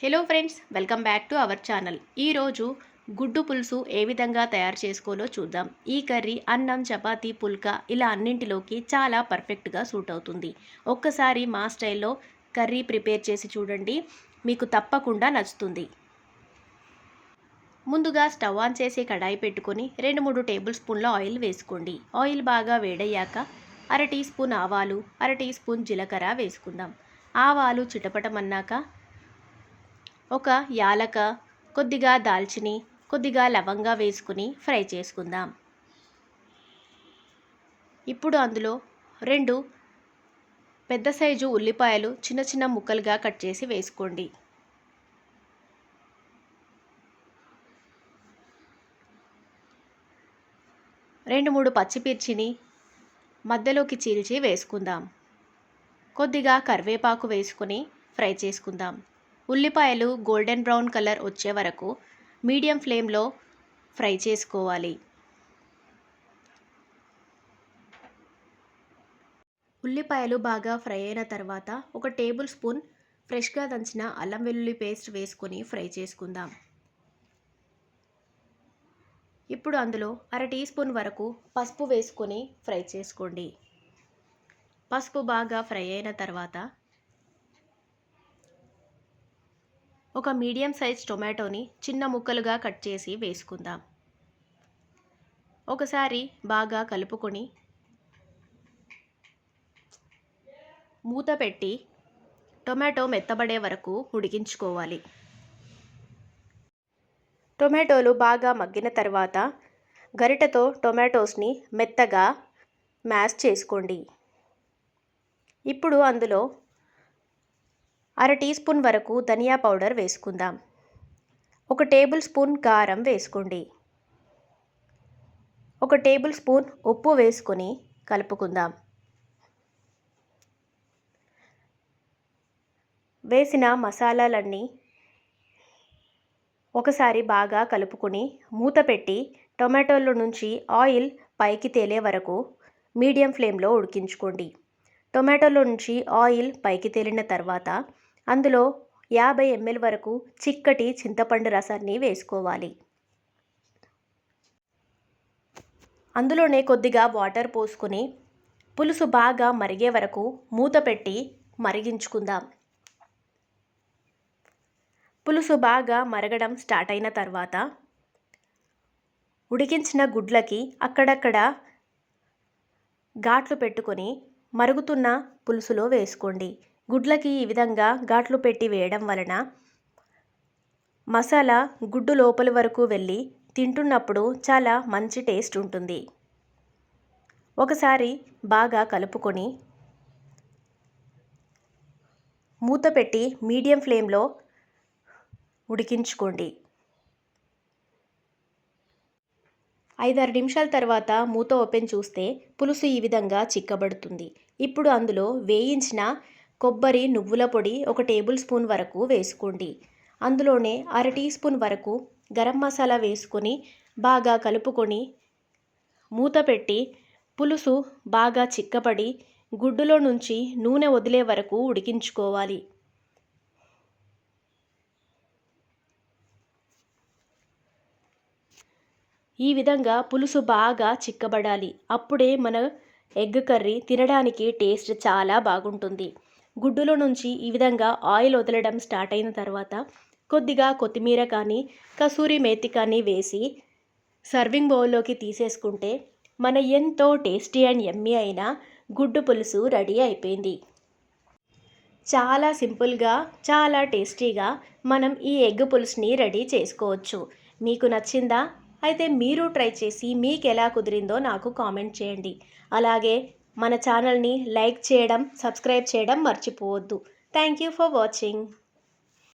Hello friends welcome back to our channel. ఈరోజు గుడ్డు పులుసు ఏ విధంగా తయారు చేసుకోలో చూద్దాం. ఈ కర్రీ అన్నం చపాతీ పుల్కా ఇలా అన్నింటిలోకి చాలా పర్ఫెక్ట్గా సూట్ అవుతుంది. ఒక్కసారి మా స్టైల్లో కర్రీ ప్రిపేర్ చేసి చూడండి. మీకు తప్పకుండా నచ్చుతుంది. ముందుగా స్టవ్ ఆన్ చేసి కడాయి పెట్టుకొని రెండు మూడు టేబుల్ స్పూన్ల ఆయిల్ వేసుకోండి. ఆయిల్ బాగా వేడయ్యాక అర టీ స్పూన్ ఆవాలు అర టీ స్పూన్ జీలకర్ర వేసుకుందాం. ఆవాలు చిటపటమన్నాక ఒక యాలక కొద్దిగా దాల్చిని కొద్దిగా లవంగా వేసుకుని ఫ్రై చేసుకుందాం. ఇప్పుడు అందులో రెండు పెద్ద సైజు ఉల్లిపాయలు చిన్న చిన్న ముక్కలుగా కట్ చేసి వేసుకోండి. రెండు మూడు పచ్చిమిర్చిని మధ్యలోకి చీల్చి వేసుకుందాం. కొద్దిగా కరివేపాకు వేసుకుని ఫ్రై చేసుకుందాం. ఉల్లిపాయలు గోల్డెన్ బ్రౌన్ కలర్ వచ్చే వరకు మీడియం ఫ్లేమ్లో ఫ్రై చేసుకోవాలి. ఉల్లిపాయలు బాగా ఫ్రై అయిన తర్వాత ఒక టేబుల్ స్పూన్ ఫ్రెష్గా దంచిన అల్లం వెల్లుల్లి పేస్ట్ వేసుకొని ఫ్రై చేసుకుందాం. ఇప్పుడు అందులో అర టీ స్పూన్ వరకు పసుపు వేసుకొని ఫ్రై చేసుకోండి. పసుపు బాగా ఫ్రై అయిన తర్వాత ఒక మీడియం సైజ్ టొమాటోని చిన్న ముక్కలుగా కట్ చేసి వేసుకుందాం. ఒకసారి బాగా కలుపుకొని మూత పెట్టి టొమాటో మెత్తబడే వరకు ఉడికించుకోవాలి. టొమాటోలు బాగా మగ్గిన తర్వాత గరిటతో టొమాటోస్ని మెత్తగా మ్యాష్ చేసుకోండి. ఇప్పుడు అందులో అర టీ స్పూన్ వరకు ధనియా పౌడర్ వేసుకుందాం. ఒక టేబుల్ స్పూన్ కారం వేసుకోండి. ఒక టేబుల్ స్పూన్ ఉప్పు వేసుకొని కలుపుకుందాం. వేసిన మసాలాలన్నీ ఒకసారి బాగా కలుపుకొని మూత పెట్టి టొమాటోల నుంచి ఆయిల్ పైకి తేలే వరకు మీడియం ఫ్లేమ్లో ఉడికించుకోండి. టొమాటోలో నుంచి ఆయిల్ పైకి తేలిన తర్వాత అందులో యాభై ఎంఎల్ వరకు చిక్కటి చింతపండు రసాన్ని వేసుకోవాలి. అందులోనే కొద్దిగా వాటర్ పోసుకొని పులుసు బాగా మరిగే వరకు మూత పెట్టి మరిగించుకుందాం. పులుసు బాగా మరగడం స్టార్ట్ అయిన తర్వాత ఉడికించిన గుడ్లకి అక్కడక్కడ ఘాట్లు పెట్టుకొని మరుగుతున్న పులుసులో వేసుకోండి. గుడ్లకి ఈ విధంగా ఘాట్లు పెట్టి వేయడం వలన మసాలా గుడ్డు లోపలి వరకు వెళ్ళి తింటున్నప్పుడు చాలా మంచి టేస్ట్ ఉంటుంది. ఒకసారి బాగా కలుపుకొని మూత పెట్టి మీడియం ఫ్లేమ్లో ఉడికించుకోండి. ఐదారు నిమిషాల తర్వాత మూత ఓపెన్ చూస్తే పులుసు ఈ విధంగా చిక్కబడుతుంది. ఇప్పుడు అందులో వేయించిన కొబ్బరి నువ్వుల పొడి ఒక టేబుల్ స్పూన్ వరకు వేసుకోండి. అందులోనే అర టీ స్పూన్ వరకు గరం మసాలా వేసుకొని బాగా కలుపుకొని మూత పెట్టి పులుసు బాగా చిక్కబడి గుడ్డులో నుంచి నూనె వదిలే వరకు ఉడికించుకోవాలి. ఈ విధంగా పులుసు బాగా చిక్కబడాలి. అప్పుడే మన ఎగ్ కర్రీ తినడానికి టేస్ట్ చాలా బాగుంటుంది. గుడ్డులో నుంచి ఈ విధంగా ఆయిల్ వదలడం స్టార్ట్ అయిన తర్వాత కొద్దిగా కొత్తిమీర కానీ కసూరి మేతి కానీ వేసి సర్వింగ్ బౌల్లోకి తీసేసుకుంటే మన ఎంతో టేస్టీ అండ్ ఎమ్మీ అయిన గుడ్డు పులుసు రెడీ అయిపోయింది. చాలా సింపుల్గా చాలా టేస్టీగా మనం ఈ ఎగ్ పులుసుని రెడీ చేసుకోవచ్చు. మీకు నచ్చిందా? అయితే మీరు ట్రై చేసి మీకు ఎలా కుదిరిందో నాకు కామెంట్ చేయండి. అలాగే మన ఛానల్ని లైక్ చేయడం సబ్స్క్రైబ్ చేయడం మర్చిపోవద్దు. Thank you for watching